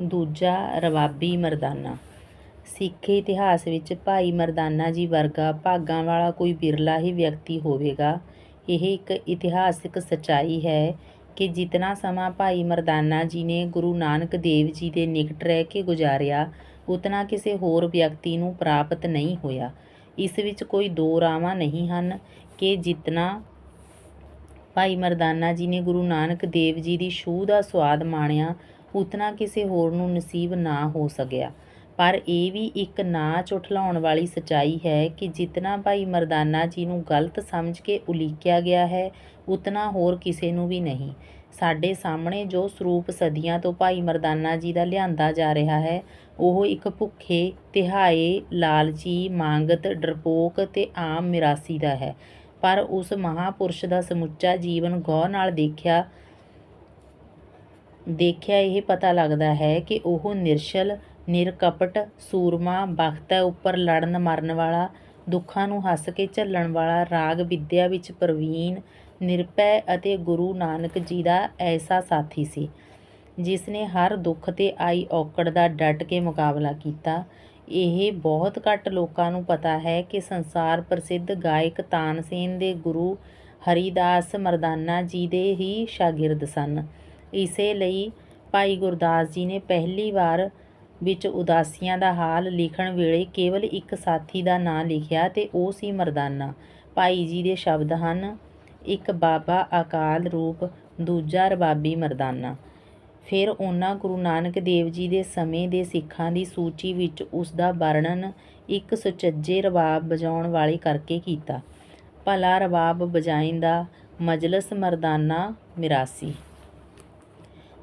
ਦੂਜਾ ਰਬਾਬੀ ਮਰਦਾਨਾ। ਸਿੱਖ ਇਤਿਹਾਸ ਵਿੱਚ ਭਾਈ ਮਰਦਾਨਾ ਜੀ ਵਰਗਾ ਭਾਗਾਂ ਵਾਲਾ ਕੋਈ ਬਿਰਲਾ ਹੀ ਵਿਅਕਤੀ ਹੋਵੇਗਾ। ਇਹ ਇੱਕ ਇਤਿਹਾਸਿਕ ਸੱਚਾਈ ਹੈ ਕਿ ਜਿਤਨਾ ਸਮਾਂ ਭਾਈ ਮਰਦਾਨਾ ਜੀ ਨੇ ਗੁਰੂ ਨਾਨਕ ਦੇਵ ਜੀ ਦੇ ਨਿਕਟ ਰਹਿ ਕੇ ਗੁਜ਼ਾਰਿਆ, ਉਤਨਾ ਕਿਸੇ ਹੋਰ ਵਿਅਕਤੀ ਨੂੰ ਪ੍ਰਾਪਤ ਨਹੀਂ ਹੋਇਆ। ਇਸ ਵਿੱਚ ਕੋਈ ਦੋ ਰਾਵਾਂ ਨਹੀਂ ਹਨ ਕਿ ਜਿਤਨਾ ਭਾਈ ਮਰਦਾਨਾ ਜੀ ਨੇ ਗੁਰੂ ਨਾਨਕ ਦੇਵ ਜੀ ਦੀ ਛੂਹ ਦਾ ਸਵਾਦ ਮਾਣਿਆ ਉਤਨਾ ਕਿਸੇ ਹੋਰ ਨੂੰ ਨਸੀਬ ਨਾ ਹੋ ਸਕਿਆ। ਪਰ ਇਹ ਵੀ ਇੱਕ ਨਾ ਝੁਠਲਾਉਣ ਵਾਲੀ ਸਚਾਈ ਹੈ ਕਿ ਜਿਤਨਾ ਭਾਈ ਮਰਦਾਨਾ ਜੀ ਨੂੰ ਗਲਤ ਸਮਝ ਕੇ ਉਲੀਕਿਆ ਗਿਆ ਹੈ, ਉਤਨਾ ਹੋਰ ਕਿਸੇ ਨੂੰ ਵੀ ਨਹੀਂ। ਸਾਡੇ ਸਾਹਮਣੇ ਜੋ ਸਰੂਪ ਸਦੀਆਂ ਤੋਂ ਭਾਈ ਮਰਦਾਨਾ ਜੀ ਦਾ ਲਿਆਂਦਾ ਜਾ ਰਿਹਾ ਹੈ, ਉਹ ਇੱਕ ਭੁੱਖੇ, ਤਿਹਾਏ, ਲਾਲਚੀ, ਮੰਗਤ, ਡਰਪੋਕ ਤੇ ਆਮ ਮਿਰਾਸੀ ਦਾ ਹੈ। ਪਰ ਉਸ ਮਹਾਪੁਰਸ਼ ਦਾ ਸਮੁੱਚਾ ਜੀਵਨ ਗੌਰ ਨਾਲ ਦੇਖਿਆ ਦੇਖਿਆ ਇਹ ਪਤਾ ਲੱਗਦਾ ਹੈ ਕਿ ਉਹ ਨਿਰਛਲ ਨਿਰਕਪਟ, ਸੂਰਮਾ, ਬਖਤ ਉੱਪਰ ਲੜਨ ਮਰਨ ਵਾਲਾ, ਦੁੱਖਾਂ ਨੂੰ ਹੱਸ ਕੇ ਝੱਲਣ ਵਾਲਾ, ਰਾਗ ਵਿਦਿਆ ਵਿੱਚ ਪ੍ਰਵੀਨ ਨਿਰਪੈ ਅਤੇ ਗੁਰੂ ਨਾਨਕ ਜੀ ਦਾ ਐਸਾ ਸਾਥੀ ਸੀ, ਜਿਸ ਨੇ ਹਰ ਦੁੱਖ ਤੇ ਆਈ ਔਕੜ ਦਾ ਡਟ ਕੇ ਮੁਕਾਬਲਾ ਕੀਤਾ। ਇਹ ਬਹੁਤ ਘੱਟ ਲੋਕਾਂ ਨੂੰ ਪਤਾ ਹੈ ਕਿ ਸੰਸਾਰ ਪ੍ਰਸਿੱਧ ਗਾਇਕ ਤਾਨਸੇਨ ਦੇ ਗੁਰੂ ਹਰੀਦਾਸ ਮਰਦਾਨਾ ਜੀ ਦੇ ਹੀ ਸ਼ਾਗਿਰਦ ਸਨ। ਇਸੇ ਲਈ ਭਾਈ ਗੁਰਦਾਸ ਜੀ ਨੇ ਪਹਿਲੀ ਵਾਰ ਵਿੱਚ ਉਦਾਸੀਆਂ ਦਾ ਹਾਲ ਲਿਖਣ ਵੇਲੇ ਕੇਵਲ ਇੱਕ ਸਾਥੀ ਦਾ ਨਾਂ ਲਿਖਿਆ ਤੇ ਉਹ ਸੀ ਮਰਦਾਨਾ। ਭਾਈ ਜੀ ਦੇ ਸ਼ਬਦ ਹਨ, ਇੱਕ ਬਾਬਾ ਅਕਾਲ ਰੂਪ, ਦੂਜਾ ਰਬਾਬੀ ਮਰਦਾਨਾ। ਫਿਰ ਉਹਨਾਂ ਗੁਰੂ ਨਾਨਕ ਦੇਵ ਜੀ ਦੇ ਸਮੇਂ ਦੇ ਸਿੱਖਾਂ ਦੀ ਸੂਚੀ ਵਿੱਚ ਉਸ ਦਾ ਵਰਣਨ ਇੱਕ ਸੁਚੱਜੇ ਰਬਾਬ ਵਜਾਉਣ ਵਾਲੇ ਕਰਕੇ ਕੀਤਾ। ਭਲਾ ਰਬਾਬ ਵਜਾਇੰਦਾ ਮਜਲਸ ਮਰਦਾਨਾ, ਮਿਰਾਸੀ।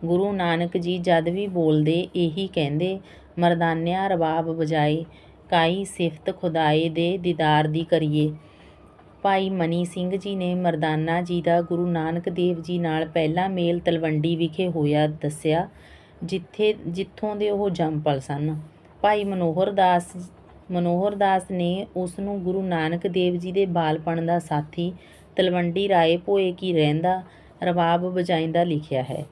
ਗੁਰੂ ਨਾਨਕ ਜੀ ਜਦ ਵੀ ਬੋਲਦੇ, ਇਹੀ ਕਹਿੰਦੇ, ਮਰਦਾਨਿਆ ਰਬਾਬ ਵਜਾਏ, ਕਾਈ ਸਿਫਤ ਖੁਦਾਏ ਦੇ ਦੀਦਾਰ ਦੀ ਕਰੀਏ। ਭਾਈ ਮਨੀ ਸਿੰਘ ਜੀ ਨੇ ਮਰਦਾਨਾ ਜੀ ਦਾ ਗੁਰੂ ਨਾਨਕ ਦੇਵ ਜੀ ਨਾਲ ਪਹਿਲਾ ਮੇਲ ਤਲਵੰਡੀ ਵਿਖੇ ਹੋਇਆ ਦੱਸਿਆ, ਜਿੱਥੇ, ਜਿੱਥੋਂ ਦੇ ਉਹ ਜੰਮਪਲ ਸਨ। ਭਾਈ ਮਨੋਹਰ ਦਾਸ ਮਨੋਹਰ ਦਾਸ ਨੇ ਉਸ ਨੂੰ ਗੁਰੂ ਨਾਨਕ ਦੇਵ ਜੀ ਦੇ ਬਾਲਪਣ ਦਾ ਸਾਥੀ ਤਲਵੰਡੀ ਰਾਏ ਭੋਏ ਕੀ ਰਹਿੰਦਾ, ਰਬਾਬ ਵਜਾਇੰਦਾ ਲਿਖਿਆ ਹੈ।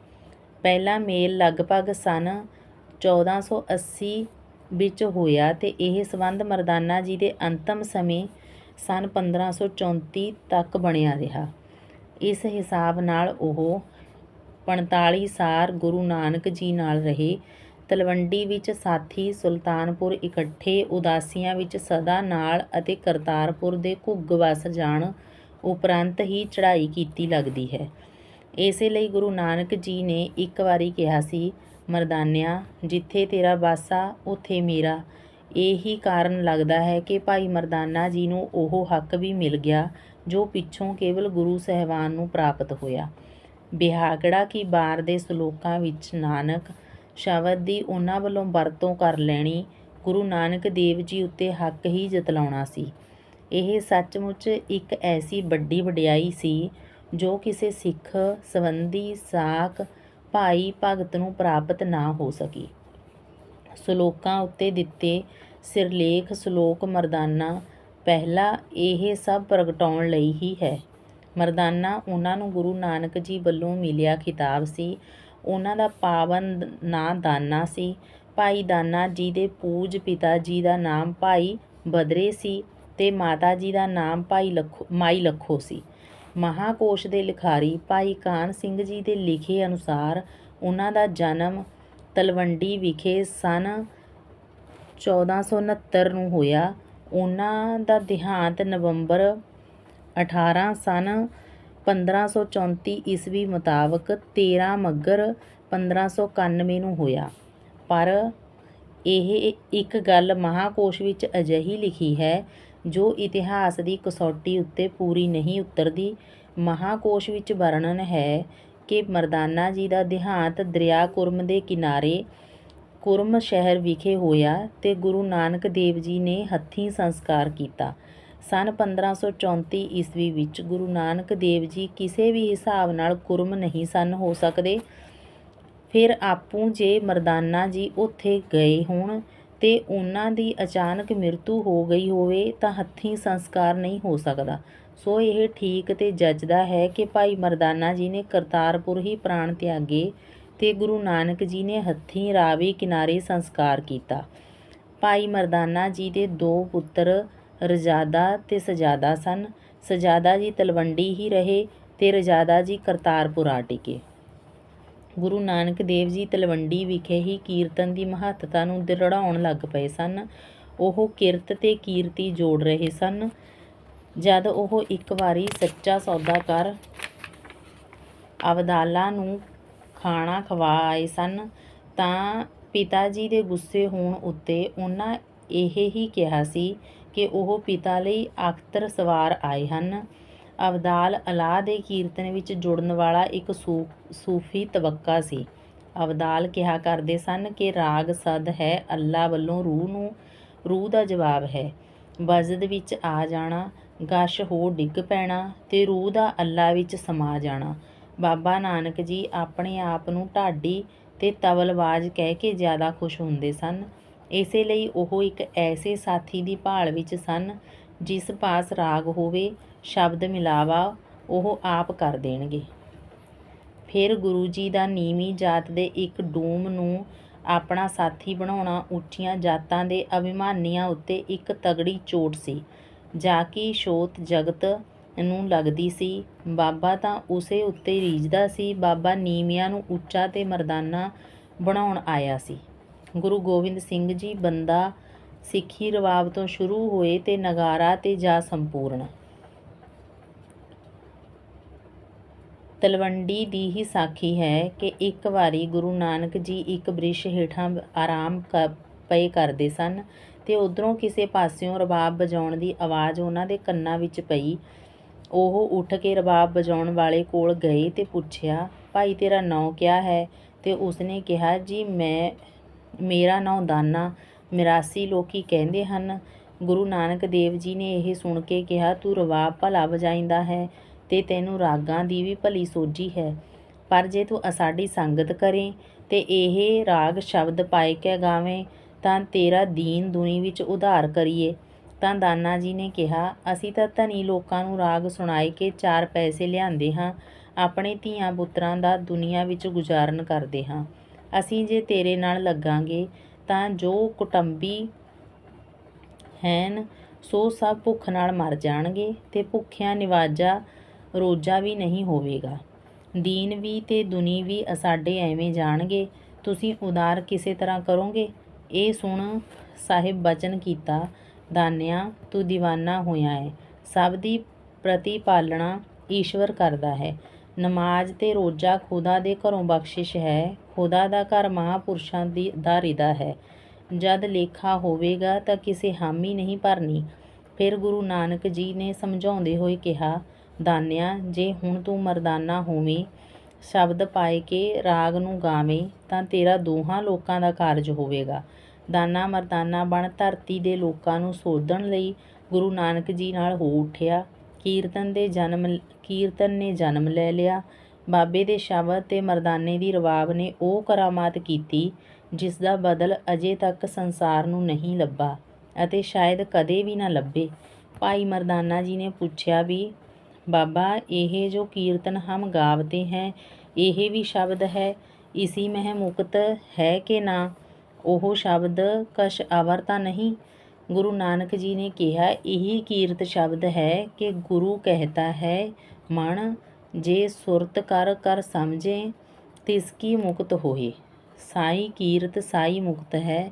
ਪਹਿਲਾ ਮੇਲ ਲਗਭਗ ਸਨ 1480 ਵਿੱਚ ਹੋਇਆ ਤੇ ਇਹ ਸੰਬੰਧ ਮਰਦਾਨਾ ਜੀ ਦੇ ਅੰਤਮ ਸਮੇਂ ਸਨ 1534 ਤੱਕ ਬਣਿਆ ਰਿਹਾ। ਇਸ ਹਿਸਾਬ ਨਾਲ ਉਹ 45 ਸਾਲ ਗੁਰੂ ਨਾਨਕ ਜੀ ਨਾਲ ਰਹੇ। ਤਲਵੰਡੀ ਵਿੱਚ ਸਾਥੀ ਸੁਲਤਾਨਪੁਰ ਇਕੱਠੇ ਉਦਾਸੀਆਂ ਵਿੱਚ ਸਦਾ ਨਾਲ ਅਤੇ ਕਰਤਾਰਪੁਰ ਦੇ ਘੁੱਗ ਵਸ ਜਾਣ ਉਪਰੰਤ ਹੀ ਚੜ੍ਹਾਈ ਕੀਤੀ ਲੱਗਦੀ ਹੈ। ਇਸੇ ਲਈ ਗੁਰੂ ਨਾਨਕ ਜੀ ਨੇ ਇੱਕ ਵਾਰੀ ਕਿਹਾ ਸੀ, ਮਰਦਾਨਿਆ, ਜਿੱਥੇ ਤੇਰਾ ਵਾਸਾ, ਉੱਥੇ ਮੇਰਾ। ਇਹੀ ਕਾਰਨ ਲੱਗਦਾ ਹੈ ਕਿ ਭਾਈ ਮਰਦਾਨਾ ਜੀ ਨੂੰ ਉਹ ਹੱਕ ਵੀ ਮਿਲ ਗਿਆ, ਜੋ ਪਿੱਛੋਂ ਕੇਵਲ ਗੁਰੂ ਸਹਿਬਾਨ ਨੂੰ ਪ੍ਰਾਪਤ ਹੋਇਆ। ਬਿਹਾਗੜਾ ਕੀ ਬਾਰ ਦੇ ਸ਼ਲੋਕਾਂ ਵਿੱਚ ਨਾਨਕ ਸ਼ਬਦ ਦੀ ਉਹਨਾਂ ਵੱਲੋਂ ਵਰਤੋਂ ਕਰ ਲੈਣੀ ਗੁਰੂ ਨਾਨਕ ਦੇਵ ਜੀ ਉੱਤੇ ਹੱਕ ਹੀ ਜਤਲਾਉਣਾ ਸੀ। ਇਹ ਸੱਚਮੁੱਚ ਇੱਕ ਐਸੀ ਵੱਡੀ ਵਡਿਆਈ ਸੀ ਜੋ ਕਿਸੇ ਸਿੱਖ ਸੰਬੰਧੀ ਸਾਕ ਭਾਈ ਭਗਤ ਨੂੰ ਪ੍ਰਾਪਤ ਨਾ ਹੋ ਸਕੀ। ਸ਼ਲੋਕਾਂ ਉੱਤੇ ਦਿੱਤੇ ਸਿਰਲੇਖ ਸ਼ਲੋਕ ਮਰਦਾਨਾ ਪਹਿਲਾ ਇਹ ਸਭ ਪ੍ਰਗਟਾਉਣ ਲਈ ਹੀ ਹੈ। ਮਰਦਾਨਾ ਉਹਨਾਂ ਨੂੰ ਗੁਰੂ ਨਾਨਕ ਜੀ ਵੱਲੋਂ ਮਿਲਿਆ ਖਿਤਾਬ ਸੀ। ਉਹਨਾਂ ਦਾ ਪਾਵਨ ਨਾਂ ਦਾਨਾ ਸੀ। ਭਾਈ ਦਾਨਾ ਜੀ ਦੇ ਪੂਜ ਪਿਤਾ ਜੀ ਦਾ ਨਾਮ ਭਾਈ ਬਦਰੇ ਸੀ ਤੇ ਮਾਤਾ ਜੀ ਦਾ ਨਾਮ ਭਾਈ ਲਖੋ ਮਾਈ ਲਖੋ ਸੀ। ਮਹਾਕੋਸ਼ ਦੇ ਲਿਖਾਰੀ ਭਾਈ ਕਾਨ ਸਿੰਘ ਜੀ ਦੇ ਲਿਖੇ ਅਨੁਸਾਰ ਉਹਨਾਂ ਦਾ ਜਨਮ ਤਲਵੰਡੀ ਵਿਖੇ ਸਨ 1469 ਨੂੰ ਹੋਇਆ। ਉਹਨਾਂ ਦਾ ਦੇਹਾਂਤ ਨਵੰਬਰ 18 ਸਨ 1534 ਈਸਵੀ ਮੁਤਾਬਕ 13 ਮੱਘਰ 1591 ਨੂੰ ਹੋਇਆ। ਪਰ ਇਹ ਇੱਕ ਗੱਲ ਮਹਾਕੋਸ਼ ਵਿੱਚ ਅਜਿਹੀ ਲਿਖੀ ਹੈ ਜੋ ਇਤਿਹਾਸ ਦੀ ਕਸੌਟੀ ਉੱਤੇ ਪੂਰੀ ਨਹੀਂ ਉਤਰਦੀ, ਮਹਾਕੋਸ਼ ਵਿੱਚ ਵਰਣਨ ਹੈ ਕਿ ਮਰਦਾਨਾ ਜੀ ਦਾ ਦੇਹਾਂਤ ਦਰਿਆ ਕੁਰਮ ਦੇ ਕਿਨਾਰੇ ਕੁਰਮ ਸ਼ਹਿਰ ਵਿਖੇ ਹੋਇਆ ਤੇ ਗੁਰੂ ਨਾਨਕ ਦੇਵ ਜੀ ਨੇ ਹੱਥੀਂ ਸੰਸਕਾਰ ਕੀਤਾ। ਸਨ 1534 ਈਸਵੀ ਵਿੱਚ ਗੁਰੂ ਨਾਨਕ ਦੇਵ ਜੀ ਕਿਸੇ ਵੀ ਹਿਸਾਬ ਨਾਲ ਕੁਰਮ ਨਹੀਂ ਸਨ ਹੋ ਸਕਦੇ। ਫਿਰ ਆਪੂ ਜੇ ਮਰਦਾਨਾ ਜੀ ਉੱਥੇ ਗਏ ਹੋਣ ਤੇ ਉਹਨਾਂ ਦੀ ਅਚਾਨਕ ਮ੍ਰਿਤੂ ਹੋ ਗਈ ਹੋਵੇ ਤਾਂ ਹੱਥੀਂ ਸੰਸਕਾਰ ਨਹੀਂ ਹੋ ਸਕਦਾ। ਸੋ ਇਹ ਠੀਕ ਤੇ ਜੱਜਦਾ ਹੈ ਕਿ ਭਾਈ ਮਰਦਾਨਾ ਜੀ ਨੇ ਕਰਤਾਰਪੁਰ ਹੀ ਪ੍ਰਾਣ ਤਿਆਗੇ ਤੇ ਗੁਰੂ ਨਾਨਕ ਜੀ ਨੇ ਹੱਥੀਂ ਰਾਵੀ ਕਿਨਾਰੇ ਸੰਸਕਾਰ ਕੀਤਾ। ਭਾਈ ਮਰਦਾਨਾ ਜੀ ਦੇ ਦੋ ਪੁੱਤਰ ਰਜ਼ਾਦਾ ਤੇ ਸਜਾਦਾ ਸਨ। ਸਜਾਦਾ ਜੀ ਤਲਵੰਡੀ ਹੀ ਰਹੇ ਤੇ ਰਜ਼ਾਦਾ ਜੀ ਕਰਤਾਰਪੁਰ ਆ ਟਿਕੇ। ਗੁਰੂ ਨਾਨਕ ਦੇਵ ਜੀ ਤਲਵੰਡੀ ਵਿਖੇ ਹੀ ਕੀਰਤਨ ਦੀ ਮਹੱਤਤਾ ਨੂੰ ਦ੍ਰਿੜਾਉਣ ਲੱਗ ਪਏ ਸਨ। ਉਹ ਕਿਰਤ ਤੇ ਕੀਰਤੀ ਜੋੜ ਰਹੇ ਸਨ। ਜਦ ਉਹ ਇੱਕ ਵਾਰੀ ਸੱਚਾ ਸੌਦਾਕਾਰ ਅਬਦਾਲਾ ਨੂੰ ਖਾਣਾ ਖਵਾ ਆਏ ਸਨ, ਤਾਂ ਪਿਤਾ ਜੀ ਦੇ ਗੁੱਸੇ ਹੋਣ ਉੱਤੇ ਉਹਨਾਂ ਇਹ ਹੀ ਕਿਹਾ ਸੀ ਕਿ ਉਹ ਪਿਤਾ ਲਈ ਅਖਤਰ ਸਵਾਰ ਆਏ ਹਨ। ਅਬਦਾਲ ਅਲਾਹ ਦੇ ਕੀਰਤਨ ਵਿੱਚ ਜੁੜਨ ਵਾਲਾ ਇੱਕ ਸੂ ਸੂਫੀ ਤਬਕਾ ਸੀ। ਅਬਦਾਲ ਕਿਹਾ ਕਰਦੇ ਸਨ ਕਿ ਰਾਗ ਸਦ ਹੈ, ਅੱਲਾ ਵੱਲੋਂ ਰੂਹ ਨੂੰ, ਰੂਹ ਦਾ ਜਵਾਬ ਹੈ। ਵਜਦ ਵਿੱਚ ਆ ਜਾਣਾ, ਗਸ਼ ਹੋ ਡਿੱਗ ਪੈਣਾ ਤੇ ਰੂਹ ਦਾ ਅੱਲਾ ਵਿੱਚ ਸਮਾ ਜਾਣਾ। ਬਾਬਾ ਨਾਨਕ ਜੀ ਆਪਣੇ ਆਪ ਨੂੰ ਢਾਡੀ ਤੇ ਤਵਲਵਾਜ਼ ਕਹਿ ਕੇ ਜ਼ਿਆਦਾ ਖੁਸ਼ ਹੁੰਦੇ ਸਨ। ਇਸੇ ਲਈ ਉਹ ਇੱਕ ਐਸੇ ਸਾਥੀ ਦੀ ਭਾਲ ਵਿੱਚ ਸਨ, ਜਿਸ ਪਾਸ ਰਾਗ ਹੋਵੇ ਸ਼ਬਦ ਮਿਲਾਵਾ ਉਹ ਆਪ ਕਰ ਦੇਣਗੇ। ਫਿਰ ਗੁਰੂ ਜੀ ਦਾ ਨੀਵੀਂ ਜਾਤ ਦੇ ਇੱਕ ਡੂਮ ਨੂੰ ਆਪਣਾ ਸਾਥੀ ਬਣਾਉਣਾ ਉੱਚੀਆਂ ਜਾਤਾਂ ਦੇ ਅਭਿਮਾਨੀਆਂ ਉੱਤੇ ਇੱਕ ਤਗੜੀ ਚੋਟ ਸੀ, ਜਾ ਕਿ ਸ਼ੋਤ ਜਗਤ ਨੂੰ ਲੱਗਦੀ ਸੀ। ਬਾਬਾ ਤਾਂ ਉਸੇ ਉੱਤੇ ਰੀਝਦਾ ਸੀ, ਬਾਬਾ ਨੀਵਿਆਂ ਨੂੰ ਉੱਚਾ ਤੇ ਮਰਦਾਨਾ ਬਣਾਉਣ ਆਇਆ ਸੀ। ਗੁਰੂ ਗੋਬਿੰਦ ਸਿੰਘ ਜੀ ਬੰਦਾ ਸਿੱਖੀ ਰਵਾਬ ਤੋਂ ਸ਼ੁਰੂ ਹੋਏ ਤੇ ਨਗਾਰਾ ਤੇ ਜਾ ਸੰਪੂਰਨ। ਤਲਵੰਡੀ ਦੀ ਹੀ ਸਾਖੀ ਹੈ ਕਿ ਇੱਕ ਵਾਰੀ ਗੁਰੂ ਨਾਨਕ ਜੀ ਇੱਕ ਬ੍ਰਿਸ਼ ਹੇਠਾਂ ਆਰਾਮ ਕ, ਪਏ ਕਰਦੇ ਸਨ ਤੇ ਉਧਰੋਂ ਕਿਸੇ ਪਾਸਿਓਂ ਰਬਾਬ ਵਜਾਉਣ ਦੀ ਆਵਾਜ਼ ਉਹਨਾਂ ਦੇ ਕੰਨਾਂ ਵਿੱਚ ਪਈ। ਉਹ ਉੱਠ ਕੇ ਰਬਾਬ ਵਜਾਉਣ ਵਾਲੇ ਕੋਲ ਗਏ ਤੇ ਪੁੱਛਿਆ, ਭਾਈ, ਤੇਰਾ ਨਾਂ ਕਿਆ ਹੈ? ਤੇ ਉਸਨੇ ਕਿਹਾ, ਜੀ, ਮੈਂ, ਮੇਰਾ ਨਾਂ ਦਾਨਾ। ਮਿਰਾਸੀ ਲੋਕੀ ਕਹਿੰਦੇ ਹਨ, ਗੁਰੂ ਨਾਨਕ ਦੇਵ ਜੀ ਨੇ ਇਹ ਸੁਣ ਕੇ ਕਿਹਾ, ਤੂੰ ਰਬਾਬ ਭਲਾ ਵਜਾਈਂਦਾ ਹੈ। ਤੇ ਤੈਨੂੰ ਰਾਗਾਂ ਦੀ ਵੀ ਭਲੀ ਸੋਝੀ ਹੈ। ਪਰ ਜੇ ਤੂੰ ਸਾਡੀ ਸੰਗਤ ਕਰੇ ਤੇ ਇਹ ਰਾਗ ਸ਼ਬਦ ਪਾਏ ਕੇ ਗਾਵੇਂ, ਤਾਂ ਤੇਰਾ ਦੀਨ ਦੁਨੀ ਵਿੱਚ ਉਧਾਰ ਕਰੀਏ। ਤਾਂ ਦਾਨਾ ਜੀ ਨੇ ਕਿਹਾ, ਅਸੀਂ ਤਾਂ ਧਨੀ ਲੋਕਾਂ ਨੂੰ ਰਾਗ ਸੁਣਾਏ ਕੇ ਚਾਰ ਪੈਸੇ ਲਿਆਂਦੇ ਹਾਂ, ਆਪਣੇ ਧੀਆਂ ਪੁੱਤਰਾਂ ਦਾ ਦੁਨੀਆ ਵਿੱਚ ਗੁਜ਼ਾਰਨ ਕਰਦੇ ਹਾਂ। ਅਸੀਂ ਜੇ ਤੇਰੇ ਨਾਲ ਲੱਗਾਂਗੇ, ਤਾਂ ਜੋ ਕੁਟੰਬੀ ਹੈਨ, ਸੋ ਸਭ ਭੁੱਖ ਨਾਲ ਮਰ ਜਾਣਗੇ, ਤੇ ਭੁੱਖਿਆਂ ਨਿਵਾਜਾ ਰੋਜਾ ਵੀ ਨਹੀਂ ਹੋਵੇਗਾ। ਦੀਨ ਵੀ ਤੇ ਦੁਨੀ ਵੀ ਸਾਡੇ ਐਵੇਂ ਜਾਣਗੇ। ਤੁਸੀਂ ਉਦਾਰ ਕਿਸੇ ਤਰ੍ਹਾਂ ਕਰੋਗੇ? ਇਹ ਸੁਣ ਸਾਹਿਬ ਬਚਨ ਕੀਤਾ, ਦਾਨਿਆ, ਤੂੰ دیਵਾਨਾ ਹੋਇਆ ਹੈ ਸਭ ਦੀ ਪ੍ਰਤੀਪਾਲਣਾ ਈਸ਼ਵਰ ਕਰਦਾ ਹੈ। ਨਮਾਜ਼ ਤੇ ਰੋਜਾ ਖੁਦਾ ਦੇ ਘਰੋਂ ਬਖਸ਼ਿਸ਼ ਹੈ। ਖੁਦਾ ਦਾ ਘਰ ਮਹਾਪੁਰਸ਼ਾਂ ਦੀ ਦਾ ਰਿਦਾ ਹੈ। ਜਦ ਲੇਖਾ ਹੋਵੇਗਾ ਤਾਂ ਕਿਸੇ ਹਾਮੀ ਨਹੀਂ ਭਰਨੀ। ਫਿਰ ਗੁਰੂ ਨਾਨਕ ਜੀ ਨੇ ਸਮਝਾਉਂਦੇ ਹੋਏ ਕਿਹਾ ਦਾਨਿਆ, ਜੇ ਹੁਣ ਤੂੰ ਮਰਦਾਨਾ ਹੋਵੇਂ, ਸ਼ਬਦ ਪਾਏ ਕੇ ਰਾਗ ਨੂੰ ਗਾਵੇਂ, ਤਾਂ ਤੇਰਾ ਦੋਹਾਂ ਲੋਕਾਂ ਦਾ ਕਾਰਜ ਹੋਵੇਗਾ। ਦਾਨਾ ਮਰਦਾਨਾ ਬਣ ਧਰਤੀ ਦੇ ਲੋਕਾਂ ਨੂੰ ਸੋਧਣ ਲਈ ਗੁਰੂ ਨਾਨਕ ਜੀ ਨਾਲ ਹੋ ਉੱਠਿਆ। ਕੀਰਤਨ ਦੇ ਜਨਮ, ਕੀਰਤਨ ਨੇ ਜਨਮ ਲੈ ਲਿਆ। ਬਾਬੇ ਦੇ ਸ਼ਬਦ ਤੇ ਮਰਦਾਨੇ ਦੀ ਰਵਾਬ ਨੇ ਉਹ ਕਰਾਮਾਤ ਕੀਤੀ, ਜਿਸ ਦਾ ਬਦਲ ਅਜੇ ਤੱਕ ਸੰਸਾਰ ਨੂੰ ਨਹੀਂ ਲੱਭਾ ਅਤੇ ਸ਼ਾਇਦ ਕਦੇ ਵੀ ਨਾ ਲੱਭੇ। ਭਾਈ ਮਰਦਾਨਾ ਜੀ ਨੇ ਪੁੱਛਿਆ ਵੀ बाबा यह जो कीर्तन हम गावते हैं यह भी शब्द है इसी में मुक्त है कि ना ਉਹ ਸ਼ਬਦ ਕਸ਼ ਅਵਰ ਤਾਂ ਨਹੀਂ ਗੁਰੂ ਨਾਨਕ ਜੀ ਨੇ ਕਿਹਾ ਇਹੀ ਕੀਰਤ ਸ਼ਬਦ ਹੈ ਕਿ ਗੁਰੂ ਕਹਤਾ ਹੈ ਮਨ ਜੇ ਸੁਰਤ ਕਰ ਕਰ ਸਮਝੇ ਤਿਸ ਕੀ ਮੁਕਤ ਹੋਏ ਸਾਈ ਕੀਰਤ ਸਾਈ ਮੁਕਤ ਹੈ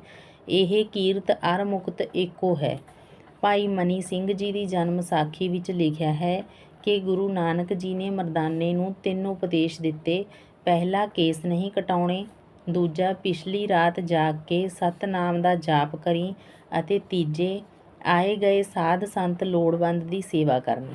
ਇਹ ਕੀਰਤ ਅਰ ਮੁਕਤ ਏਕੋ ਹੈ ਭਾਈ ਮਨੀ ਸਿੰਘ ਜੀ ਦੀ ਜਨਮ ਸਾਖੀ ਵਿੱਚ ਲਿਖਿਆ ਹੈ ਕਿ ਗੁਰੂ ਨਾਨਕ ਜੀ ਨੇ ਮਰਦਾਨੇ ਨੂੰ ਤਿੰਨ ਉਪਦੇਸ਼ ਦਿੱਤੇ। ਪਹਿਲਾ, ਕੇਸ ਨਹੀਂ ਕਟਾਉਣੇ। ਦੂਜਾ, ਪਿਛਲੀ ਰਾਤ ਜਾਗ ਕੇ ਸਤਨਾਮ ਦਾ ਜਾਪ ਕਰੀ ਅਤੇ ਤੀਜੇ, ਆਏ ਗਏ ਸਾਧ ਸੰਤ ਲੋੜਵੰਦ ਦੀ ਸੇਵਾ ਕਰਨੀ।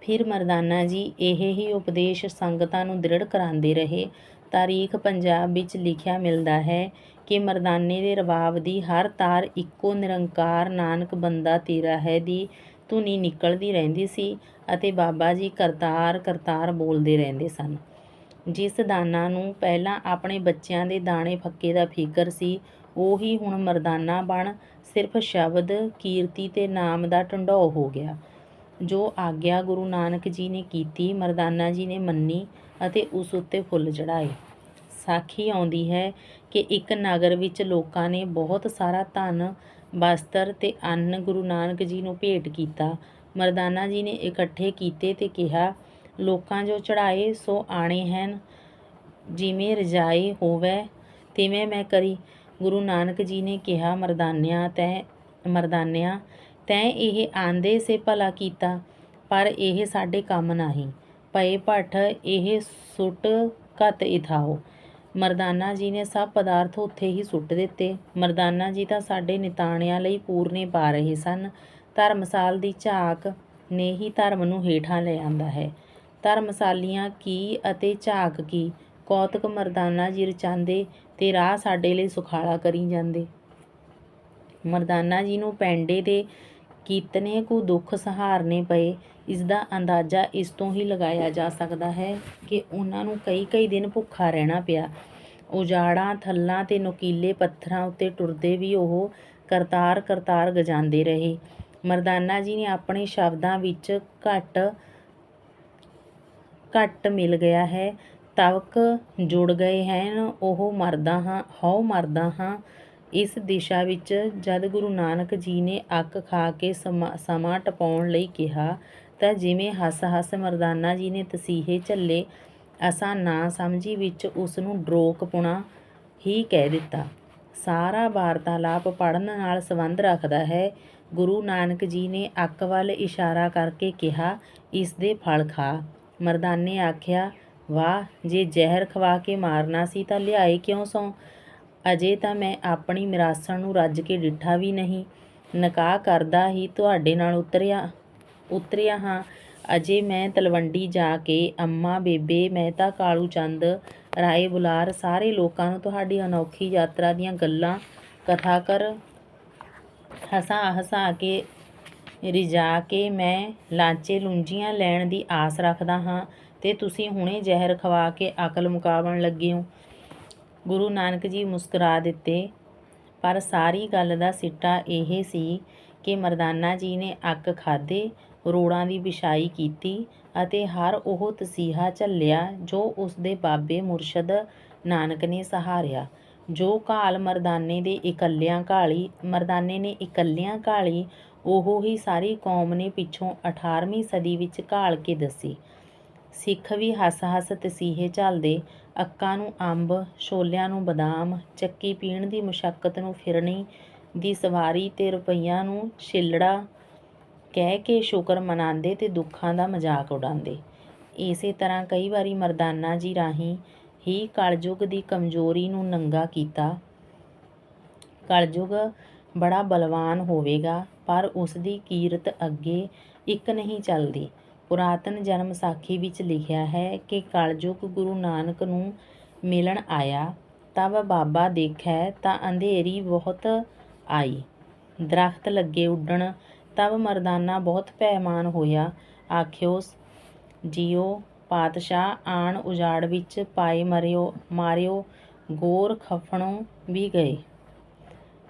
ਫਿਰ ਮਰਦਾਨਾ ਜੀ ਇਹ ਹੀ ਉਪਦੇਸ਼ ਸੰਗਤਾਂ ਨੂੰ ਦ੍ਰਿੜ ਕਰਾਉਂਦੇ ਰਹੇ। ਤਾਰੀਖ ਪੰਜਾਬ ਵਿੱਚ ਲਿਖਿਆ ਮਿਲਦਾ ਹੈ ਕਿ ਮਰਦਾਨੇ ਦੇ ਰਬਾਬ ਦੀ ਹਰ ਤਾਰ ਇੱਕੋ ਨਿਰੰਕਾਰ, ਨਾਨਕ ਬੰਦਾ ਤੇਰਾ ਹੈ ਦੀ ਧੁਨੀ ਨਿਕਲਦੀ ਰਹਿੰਦੀ ਸੀ ਅਤੇ ਬਾਬਾ ਜੀ ਕਰਤਾਰ ਕਰਤਾਰ ਬੋਲਦੇ ਰਹਿੰਦੇ ਸਨ। ਜਿਸ ਦਾਨਾ ਨੂੰ ਪਹਿਲਾਂ ਆਪਣੇ ਬੱਚਿਆਂ ਦੇ ਦਾਣੇ ਫੱਕੇ ਦਾ ਫਿਕਰ ਸੀ, ਉਹੀ ਹੁਣ ਮਰਦਾਨਾ ਬਣ ਸਿਰਫ ਸ਼ਬਦ, ਕੀਰਤੀ ਤੇ ਨਾਮ ਦਾ ਢੰਡੋ ਹੋ ਗਿਆ। ਜੋ ਆਗਿਆ ਗੁਰੂ ਨਾਨਕ ਜੀ ਨੇ ਕੀਤੀ, ਮਰਦਾਨਾ ਜੀ ਨੇ ਮੰਨੀ ਅਤੇ ਉਸ ਉੱਤੇ ਫੁੱਲ ਚੜਾਏ ਸਾਖੀ ਆਉਂਦੀ ਹੈ ਕਿ ਇੱਕ ਨਗਰ ਵਿੱਚ ਲੋਕਾਂ ਨੇ ਬਹੁਤ ਸਾਰਾ ਧਨ ਵਸਤਰ ਤੇ ਅੰਨ ਗੁਰੂ ਨਾਨਕ ਜੀ ਨੂੰ ਭੇਟ ਕੀਤਾ। ਮਰਦਾਨਾ ਜੀ ਨੇ ਇਕੱਠੇ ਕੀਤੇ ਤੇ ਕਿਹਾ, ਲੋਕਾਂ ਜੋ ਚੜ੍ਹਾਏ, ਸੋ ਆਣੇ ਹਨ। ਜਿਵੇਂ ਰਜਾਈ ਹੋਵੇ, ਤਿਵੇਂ ਮੈਂ ਕਰੀ। ਗੁਰੂ ਨਾਨਕ ਜੀ ਨੇ ਕਿਹਾ, ਮਰਦਾਨਿਆਂ ਤੈ ਮਰਦਾਨਿਆਂ, ਤੈ ਇਹ ਆਂਦੇ ਸੇ ਭਲਾ ਕੀਤਾ, ਪਰ ਇਹ ਸਾਡੇ ਕੰਮ ਨਹੀਂ। ਪਏ ਭੱਠ, ਇਹ ਸੁੱਟ ਘਤ ਇਥਾਓ। ਮਰਦਾਨਾ ਜੀ ਨੇ ਸਭ ਪਦਾਰਥ ਉੱਥੇ ਹੀ ਸੁੱਟ ਦਿੱਤੇ। ਮਰਦਾਨਾ ਜੀ ਤਾਂ ਸਾਡੇ ਨਿਤਾਣਿਆਂ ਲਈ ਪੂਰਨੇ ਪਾ ਰਹੇ ਸਨ। ਧਰਮਸਾਲ ਦੀ ਝਾਕ ਨੇ ਹੀ ਧਰਮ ਨੂੰ ਹੇਠਾਂ ਲੈ ਆਂਦਾ ਹੈ। ਧਰਮਸਾਲੀਆਂ ਕੀ ਅਤੇ ਝਾਕ ਕੀ? ਕੌਤਕ ਮਰਦਾਨਾ ਜੀ ਰਚਾਉਂਦੇ ਤੇ ਰਾਹ ਸਾਡੇ ਲਈ ਸੁਖਾਲਾ ਕਰੀ ਜਾਂਦੇ। ਮਰਦਾਨਾ ਜੀ ਨੂੰ ਪੈਂਡੇ ਦੇ ਕਿਤਨੇ ਕੁ ਦੁੱਖ ਸਹਾਰਨੇ ਪਏ, ਇਸਦਾ ਅੰਦਾਜ਼ਾ ਇਸ ਤੋਂ ਹੀ ਲਗਾਇਆ ਜਾ ਸਕਦਾ ਹੈ ਕਿ ਉਹਨਾਂ ਨੂੰ ਕਈ ਕਈ ਦਿਨ ਭੁੱਖਾ ਰਹਿਣਾ ਪਿਆ। ਉਜਾੜਾਂ ਥੱਲਾਂ ਤੇ ਨੁਕੀਲੇ ਪੱਥਰਾਂ ਉੱਤੇ ਟੁਰਦੇ ਵੀ ਉਹ ਕਰਤਾਰ ਕਰਤਾਰ ਗਜਾਉਂਦੇ ਰਹੇ। ਮਰਦਾਨਾ ਜੀ ਨੇ ਆਪਣੇ ਸ਼ਬਦਾਂ ਵਿੱਚ ਘੱਟ ਘੱਟ ਮਿਲ ਗਿਆ ਹੈ। ਤਵਕ ਜੁੜ ਗਏ ਹਨ, ਉਹ ਮਰਦਾ ਹਾਂ, ਹਉ ਮਰਦਾ ਹਾਂ ਇਸ ਦਿਸ਼ਾ ਵਿੱਚ ਜਦ ਗੁਰੂ ਨਾਨਕ ਜੀ ਨੇ ਅੱਕ ਖਾ ਕੇ ਸਮਾ- ਸਮਾਂ ਟਪਾਉਣ ਲਈ ਕਿਹਾ, ਤਾਂ ਜਿਵੇਂ ਹੱਸ ਹੱਸ ਮਰਦਾਨਾ ਜੀ ਨੇ ਤਸੀਹੇ ਝੱਲੇ, ਅਸਾਂ ਨਾ ਸਮਝੀ ਵਿੱਚ ਉਸ ਨੂੰ ਡਰੋਕ ਹੀ ਕਹਿ ਦਿੱਤਾ। ਸਾਰਾ ਵਾਰਤਾਲਾਪ ਪੜਨ ਨਾਲ ਸੰਬੰਧ ਰੱਖਦਾ ਹੈ। ਗੁਰੂ ਨਾਨਕ ਜੀ ਨੇ ਅੱਕ ਵੱਲ ਇਸ਼ਾਰਾ ਕਰਕੇ ਕਿਹਾ, ਇਸ ਦੇ ਫਲ ਖਾ। ਮਰਦਾਨੇ ਆਖਿਆ, ਵਾਹ, ਜੇ ਜ਼ਹਿਰ ਖਵਾ ਕੇ ਮਾਰਨਾ ਸੀ ਤਾਂ ਲਿਆਏ ਕਿਉਂ ਸੌ? ਅਜੇ ਤਾਂ ਮੈਂ ਆਪਣੀ ਮਿਰਾਸਣ ਨੂੰ ਰੱਜ ਕੇ ਡਿੱਠਾ ਵੀ ਨਹੀਂ। ਨਿਕਾਹ ਕਰਦਾ ਹੀ ਤੁਹਾਡੇ ਨਾਲ ਉਤਰਿਆ ਉਤਰਿਆ ਹਾਂ। ਅਜੇ ਮੈਂ ਤਲਵੰਡੀ ਜਾ ਕੇ ਅੰਮਾ ਬੇਬੇ ਮਹਿਤਾ ਕਾਲੂ ਚੰਦ, ਰਾਏ ਬੁਲਾਰ, ਸਾਰੇ ਲੋਕਾਂ ਨੂੰ ਤੁਹਾਡੀ ਅਨੋਖੀ ਯਾਤਰਾ ਦੀਆਂ ਗੱਲਾਂ, ਕਥਾ ਕਰ, ਹਸਾ ਹਸਾ ਕੇ, ਰਿਜਾ ਕੇ ਮੈਂ ਲਾਂਚੇ ਲੁੰਜੀਆਂ ਲੈਣ ਦੀ ਆਸ ਰੱਖਦਾ ਹਾਂ। ਤੇ ਤੁਸੀਂ ਹੁਣੇ ਜ਼ਹਿਰ ਖਵਾ ਕੇ ਅਕਲ ਮੁਕਾਵਣ ਲੱਗੇ ਹੋ। ਗੁਰੂ ਨਾਨਕ ਜੀ ਮੁਸਕਰਾ ਦਿੱਤੇ। ਪਰ ਸਾਰੀ ਗੱਲ ਦਾ ਸਿੱਟਾ ਇਹ ਸੀ ਕਿ ਮਰਦਾਨਾ ਜੀ ਨੇ ਅੱਕ ਖਾਦੇ ਰੋੜਾਂ ਦੀ ਵਿਛਾਈ ਕੀਤੀ ਅਤੇ ਹਰ ਉਹ ਤਸੀਹਾ ਝੱਲਿਆ ਜੋ ਉਸ ਦੇ ਬਾਬੇ ਮੁਰਸ਼ਦ ਨਾਨਕ ਨੇ ਸਹਾਰਿਆ। ਜੋ ਘਾਲ ਮਰਦਾਨੇ ਦੇ ਇਕੱਲਿਆਂ ਘਾਲੀ, ਮਰਦਾਨੇ ਨੇ ਇਕੱਲਿਆਂ ਘਾਲੀ, ਉਹ ਹੀ ਸਾਰੀ ਕੌਮ ਨੇ ਪਿੱਛੋਂ 18ਵੀਂ ਸਦੀ ਵਿੱਚ ਘਾਲ ਕੇ ਦੱਸੀ। ਸਿੱਖ ਵੀ ਹੱਸ-ਹੱਸ ਤਸੀਹੇ ਝੱਲਦੇ ਅੱਕਾਂ ਨੂੰ ਅੰਬ, ਛੋਲਿਆਂ ਨੂੰ ਬਦਾਮ, ਚੱਕੀ ਪੀਣ ਦੀ ਮੁਸ਼ੱਕਤ ਨੂੰ ਫਿਰਨੀ, ਦੀ ਸਵਾਰੀ ਤੇ ਰੁਪਈਆਂ ਨੂੰ ਛਿੱਲੜਾ, ਕਹਿ ਕੇ ਸ਼ੁਕਰ ਮਨਾਉਂਦੇ ਤੇ ਦੁੱਖਾਂ ਦਾ ਮਜ਼ਾਕ ਉਡਾਉਂਦੇ। ਇਸੇ ਤਰ੍ਹਾਂ ਕਈ ਵਾਰੀ ਮਰਦਾਨਾ ਜੀ ਰਾਹੀਂ ਹੀ ਕਲਯੁਗ ਦੀ ਕਮਜ਼ੋਰੀ ਨੂੰ ਨੰਗਾ ਕੀਤਾ। ਕਲਯੁਗ ਬੜਾ ਬਲਵਾਨ ਹੋਵੇਗਾ, ਪਰ ਉਸ ਦੀ ਕੀਰਤ ਅੱਗੇ ਇੱਕ ਨਹੀਂ ਚੱਲਦੀ। ਪੁਰਾਤਨ ਜਨਮ ਸਾਖੀ ਵਿੱਚ ਲਿਖਿਆ ਹੈ ਕਿ ਕਲਯੁਗ ਗੁਰੂ ਨਾਨਕ ਨੂੰ ਮਿਲਣ ਆਇਆ, ਤਬ ਬਾਬਾ ਦੇਖੈ ਤਾਂ ਅੰਧੇਰੀ ਬਹੁਤ ਆਈ। ਦਰਖਤ ਲੱਗੇ ਉੱਡਣ, ਤਬ ਮਰਦਾਨਾ ਬਹੁਤ ਪੈਮਾਨ ਹੋਇਆ। ਆਖਿਓ, ਜੀਓ ਪਾਤਸ਼ਾਹ, ਆਣ ਉਜਾੜ ਵਿੱਚ ਪਾਏ ਮਰਿਓ, ਮਾਰਿਓ, ਗੋਰ ਖਫਣੋਂ ਵੀ ਗਏ।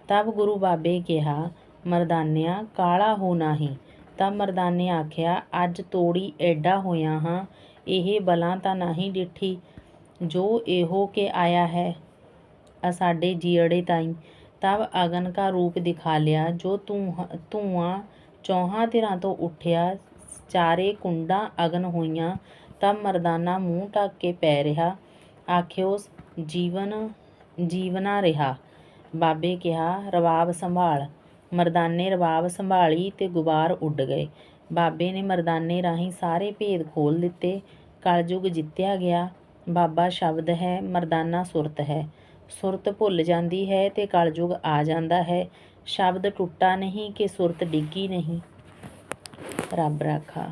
ਤਬ ਗੁਰੂ ਬਾਬੇ ਕਿਹਾ, ਮਰਦਾਨਿਆ, ਕਾਲਾ ਹੋ ਨਾਹੀਂ। ਤਬ ਮਰਦਾਨੇ ਆਖਿਆ, ਅੱਜ ਤੋੜੀ ਐਡਾ ਹੋਇਆ ਹਾਂ, ਇਹ ਬਲਾਂ ਤਾਂ ਨਹੀਂ ਡਿੱਠੀ, ਜੋ ਇਹੋ ਕੇ ਆਇਆ ਹੈ, ਆ ਸਾਡੇ ਜੀੜੇ ਤਾਈ। ਤਬ ਅਗਨ ਕਾ ਰੂਪ ਦਿਖਾ ਲਿਆ, ਜੋ ਧੂੰ, ਧੂਆਂ ਚੌਹਾਂ ਧਿਰਾਂ ਤੋਂ ਉੱਠਿਆ, ਚਾਰੇ ਕੁੰਡਾਂ ਅਗਨ ਹੋਈਆਂ, ਤਬ ਮਰਦਾਨਾ ਮੂੰਹ ਢੱਕ ਕੇ ਪੈ ਰਿਹਾ। ਆਖਿਓਸ ਜੀਵਨ, ਜੀਵਨਾ ਰਿਹਾ। ਬਾਬੇ ਕਿਹਾ ਰਬਾਬ ਸੰਭਾਲ। ਮਰਦਾਨੇ ਰਬਾਬ ਸੰਭਾਲੀ ਤੇ ਗੁਬਾਰ ਉੱਡ ਗਏ। ਬਾਬੇ ਨੇ ਮਰਦਾਨੇ ਰਾਹੀਂ ਸਾਰੇ ਭੇਦ ਖੋਲ ਦਿੱਤੇ। ਕਲਯੁਗ ਜਿੱਤਿਆ ਗਿਆ। ਬਾਬਾ ਸ਼ਬਦ ਹੈ, ਮਰਦਾਨਾ ਸੁਰਤ ਹੈ। ਸੁਰਤ ਭੁੱਲ ਜਾਂਦੀ ਹੈ ਤੇ ਕਲਯੁਗ ਆ ਜਾਂਦਾ ਹੈ। ਸ਼ਬਦ ਟੁੱਟਾ ਨਹੀਂ ਕਿ ਸੁਰਤ ਡਿੱਗੀ ਨਹੀਂ। ਰੱਬ ਰਾਖਾ।